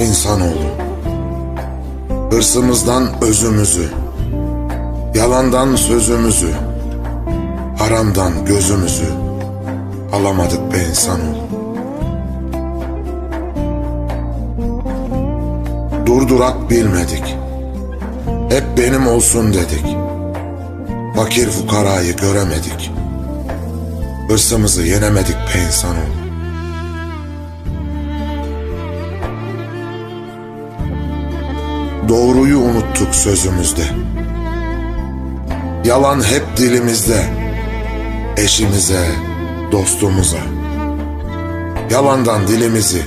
İnsanoğlu, hırsımızdan özümüzü, yalandan sözümüzü, haramdan gözümüzü alamadık be insanoğlu. Durdurak bilmedik. Hep benim olsun dedik. Fakir fukarayı göremedik. Hırsımızı yenemedik be insanoğlu. Doğruyu unuttuk sözümüzde. Yalan hep dilimizde. Eşimize, dostumuza. Yalandan dilimizi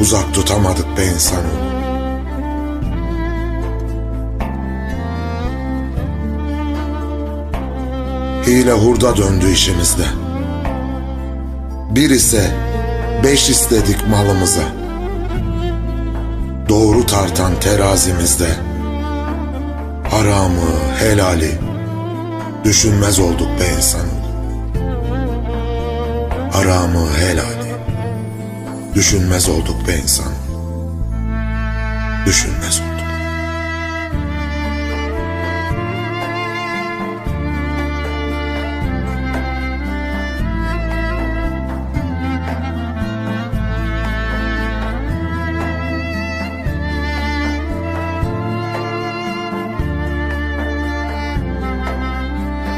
uzak tutamadık be insanoğlu. Hile hurda döndü işimizde. Bir ise beş istedik malımıza. Doğru tartan terazimizde. Haramı, helali düşünmez olduk be insan. Haramı, helali düşünmez olduk be insan. Düşünmez olduk.